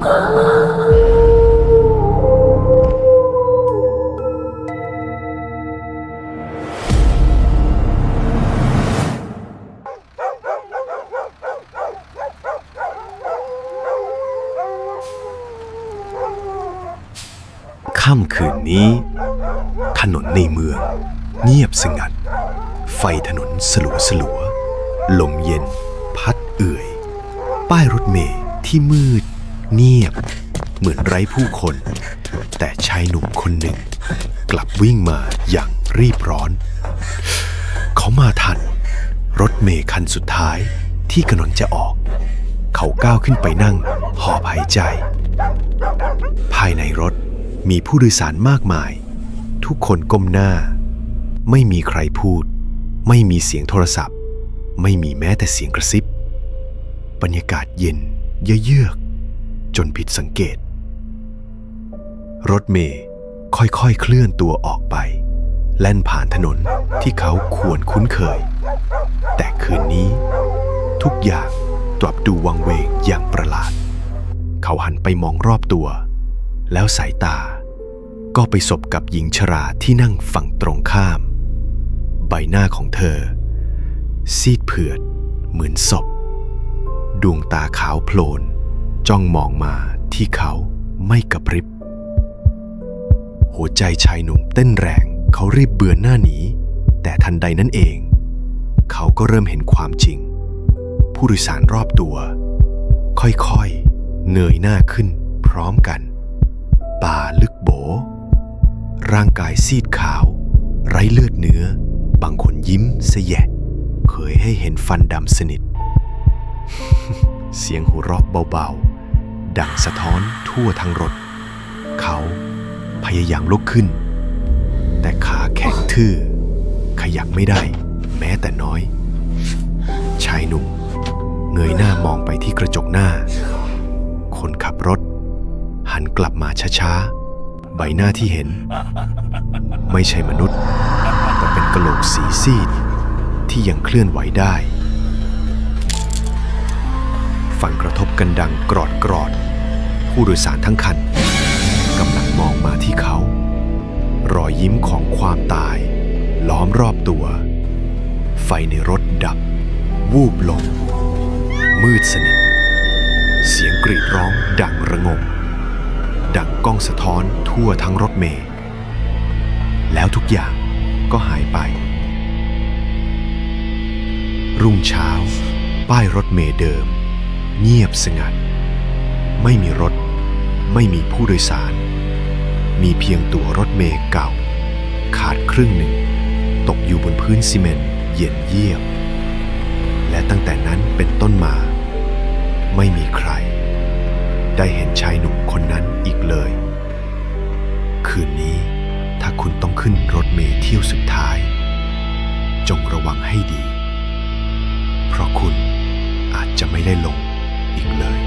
ค่ำคืนนี้ ถนนในเมือง เงียบสงัด ไฟถนนสลัวสลัวลมเย็น พัดเอื่อย ป้ายรถเมล์ที่มืด เงียบ เหมือนไร้ผู้คน แต่ชายหนุ่มคนหนึ่ง กลับวิ่งมาอย่างรีบร้อน เขามาทัน รถเมล์คันสุดท้ายที่กำลังจะออก เขาก้าวขึ้นไปนั่งหอบหายใจ ภายในรถมีผู้โดยสารมากมาย ทุกคนก้มหน้า ไม่มีใครพูด ไม่มีเสียงโทรศัพท์ ไม่มีแม้แต่เสียงกระซิบ บรรยากาศเย็นเยือก จนผิดสังเกต รถเมย์ค่อยๆเคลื่อนตัวออกไป แล่นผ่านถนนที่เขาควรคุ้นเคย แต่คืนนี้ ทุกอย่างกลับดูวังเวงอย่างประหลาด เขาหันไปมองรอบตัว แล้วสายตา ก็ไปสบกับหญิงชราที่นั่งฝั่งตรงข้าม ใบหน้าของเธอ ซีดเผือดเหมือนศพ ดวงตาขาวโพลน จ้องมองมาที่เขาไม่กระพริบ หัวใจชายหนุ่มเต้นแรงเขารีบเบือนหน้าหนี แต่ทันใดนั้นเอง เขาก็เริ่มเห็นความจริง ผู้โดยสารรอบตัว ค่อยๆเงยหน้าขึ้นพร้อมกัน ตาลึกโบ ร่างกายซีดขาว ไร้เลือดเนื้อ บางคนยิ้มเสยะเคยให้เห็นฟันดำสนิท เสียงหัวเราะเบาๆ ดังสะท้อนทั่วทั้งรถ เขาพยายามลุกขึ้น แต่ขาแข็งทื่อ ขยับไม่ได้ แม้แต่น้อย ชายหนุ่ม เงยหน้ามองไปที่กระจกหน้า คนขับรถ หันกลับมาช้าๆ ใบหน้าที่เห็น ไม่ใช่มนุษย์ แต่เป็นกระโหลกสีซีดที่ยังเคลื่อนไหวได้ ฟันกระทบกันดังกรอดกรอด ผู้โดยสารทั้งคันกำลังมองมาที่เขา รอยยิ้มของความตาย ล้อมรอบตัว ไฟในรถดับ วูบลง มืดสนิท เสียงกรีดร้องดังระงม ดังก้องสะท้อนทั่วทั้งรถเมล์แล้วทุกอย่างก็หายไป รุ่งเช้า ป้ายรถเมล์เดิม เงียบสงัด ไม่มีรถ ไม่มีผู้โดยสาร มีเพียงตั๋วรถเมล์เก่า ขาดครึ่งหนึ่ง ตกอยู่บนพื้นซีเมนต์เย็นเยียบ และตั้งแต่นั้นเป็นต้นมา ไม่มีใคร ได้เห็นชายหนุ่มคนนั้นอีกเลย คืนนี้ถ้าคุณต้องขึ้นรถเมล์เที่ยวสุดท้าย จงระวังให้ดี เพราะคุณอาจจะไม่ได้ลง อีกเลย